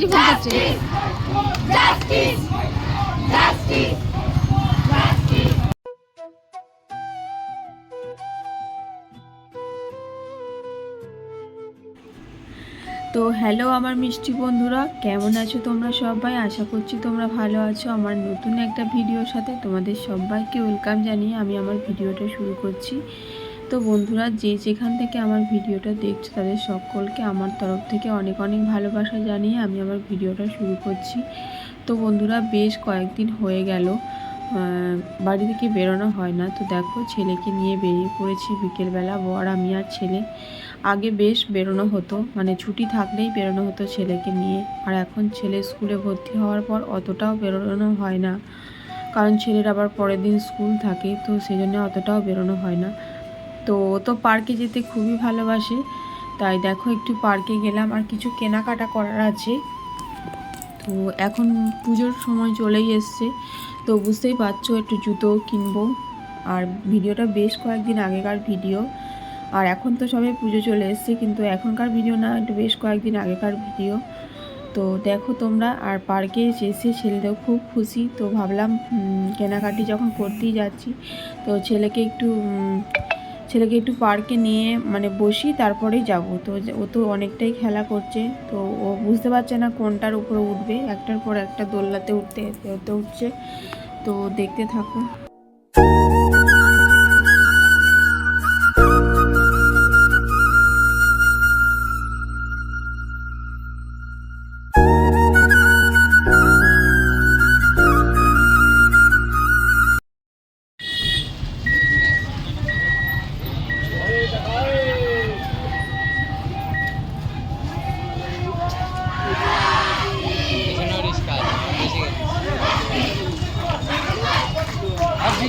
Raju phone করছে। তো hello আমার মিষ্টি বন্ধুরা কেমন আছো তোমরা সবাই? আশা করছি তোমরা ভালো আছো। আমার নতুন একটা ভিডিওর সাথে তোমাদের সবাইকে ওয়েলকাম জানিয়ে আমি আমার ভিডিওটা শুরু করছি। তো বন্ধুরা, যে যেখান থেকে আমার ভিডিওটা দেখছ, তাদের সকলকে আমার তরফ থেকে অনেক অনেক ভালোবাসা জানিয়ে আমি আমার ভিডিওটা শুরু করছি। তো বন্ধুরা, বেশ কয়েকদিন হয়ে গেল বাড়ি থেকে বেরোনো হয় না। তো দেখো, ছেলেকে নিয়ে বেরিয়ে পড়েছি বিকেলবেলা। বর, আমি আর ছেলে। আগে বেশ বেরোনো হতো মানে ছুটি থাকলেই বেরোনো হতো ছেলেকে নিয়ে। আর এখন ছেলে স্কুলে ভর্তি হওয়ার পর অতটাও বেরোনো হয় না। কারণ ছেলের আবার পরের দিন স্কুল থাকে, তো সেই জন্য অতটাও বেরোনো হয় না। তো ও তো পার্কে যেতে খুবই ভালোবাসে। তাই দেখো একটু পার্কে গেলাম। আর কিছু কেনাকাটা করার আছে। তো এখন পুজোর সময় চলেই এসছে। তো বুঝতেই পারছ, একটু জুতো কিনবো। আর ভিডিওটা বেশ কয়েকদিন আগেকার ভিডিও। আর এখন তো সবে পুজো চলে এসছে, কিন্তু এখনকার ভিডিও না, একটু বেশ কয়েকদিন আগেকার ভিডিও। তো দেখো তোমরা, আর পার্কে এসে ছেলেটাও খুব খুশি। তো ভাবলাম কেনাকাটি যখন করতেই যাচ্ছি, তো ছেলেকে একটু ছেলেকে একটু পার্কে নিয়ে মানে বসি, তারপরেই যাব। তো ও তো অনেকটাই খেলা করছে, তো ও বুঝতে পারছে না কোনটার উপরে উঠবে। একটার পর একটা দোলনাতে উঠতে উঠতে উঠছে। তো দেখতে থাকো।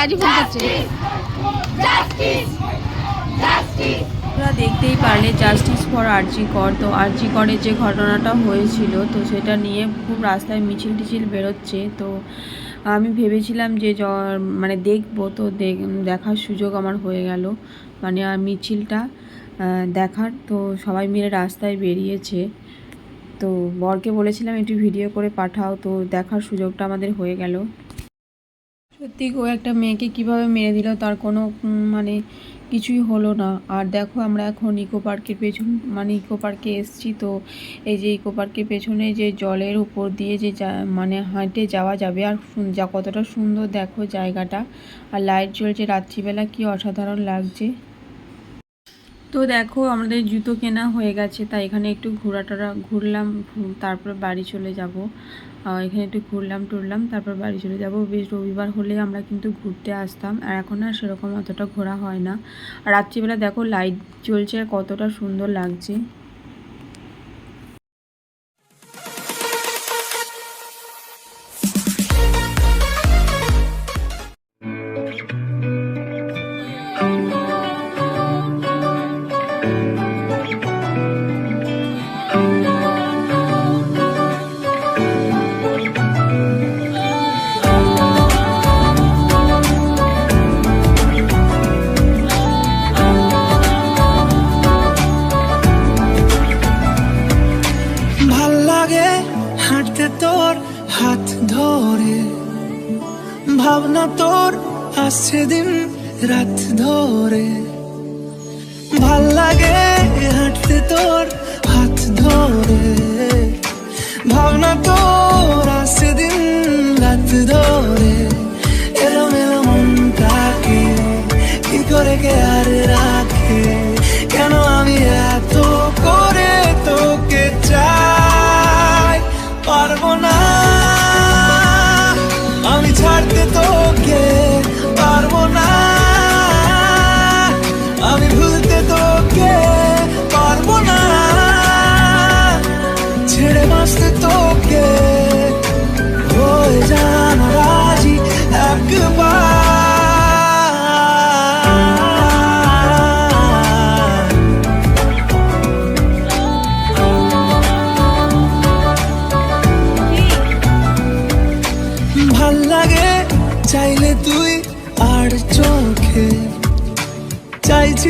Raju phone করছে। তোমরা দেখতেই পারলে জাস্টিস ফর আরজি কর তো আরজি করের যে ঘটনাটা হয়েছিল তো সেটা নিয়ে খুব রাস্তায় মিছিল টিছিল বেরোচ্ছে। তো আমি ভেবেছিলাম যে মানে দেখব তো দেখ- দেখার সুযোগ আমার হয়ে গেল। মানে আর মিছিলটা দেখার তো সবাই মিলে রাস্তায় বেরিয়েছে। তো বরকে বলেছিলাম একটু ভিডিও করে পাঠাও। তো দেখার সুযোগটা আমাদের হয়ে গেল। সত্যি ও একটা মেয়েকে কীভাবে মেরে দিল তার কোনো মানে কিছুই হলো না। আর দেখো আমরা এখন ইকো পার্কের পেছন মানে ইকো পার্কে এসছি তো, এই যে ইকো পার্কের পেছনে যে জলের উপর দিয়ে যে মানে হাঁটে যাওয়া যাবে, আর যা কতটা সুন্দর দেখো জায়গাটা। আর লাইট জ্বলছে, রাত্রিবেলা কি অসাধারণ লাগছে। তো দেখো, আমাদের জুতো কেনা হয়ে গেছে, তাই এখানে একটু ঘোরাটোরা ঘুরলাম তারপর বাড়ি চলে যাব। এখানে একটু ঘুরলাম, টুরলাম, তারপর বাড়ি চলে যাব। বেশ রবিবার হলে আমরা কিন্তু ঘুরতে আসতাম, আর এখন আর সেরকম অতটা ঘোরা হয় না। রাত্রিবেলা দেখো, লাইট জ্বলছে কতটা সুন্দর লাগছে। ভাবনা তোর আসছে দিন রাত ধরে ভালো লাগে হাঁটতে তোর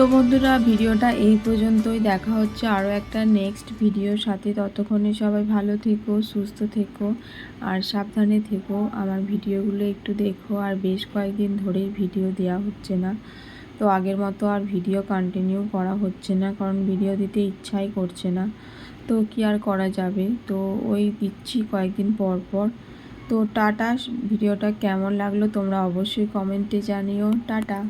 তো বন্ধুরা, ভিডিওটা এই পর্যন্তই। দেখা হচ্ছে আরও একটা নেক্সট ভিডিওর সাথে। ততক্ষণে সবাই ভালো থেকো, সুস্থ থেকো আর সাবধানে থেকো। আমার ভিডিওগুলো একটু দেখো আর বেশ কয়েকদিন ধরেই ভিডিও দেওয়া হচ্ছে না। তো আগের মতো আর ভিডিও কন্টিনিউ করা হচ্ছে না কারণ ভিডিও দিতে ইচ্ছাই করছে না। তো কি আর করা যাবে? তো ওই দিচ্ছি কয়েকদিন পর পর। তো টাটা, ভিডিওটা কেমন লাগল তোমরা অবশ্যই কমেন্টে জানিও। টাটা।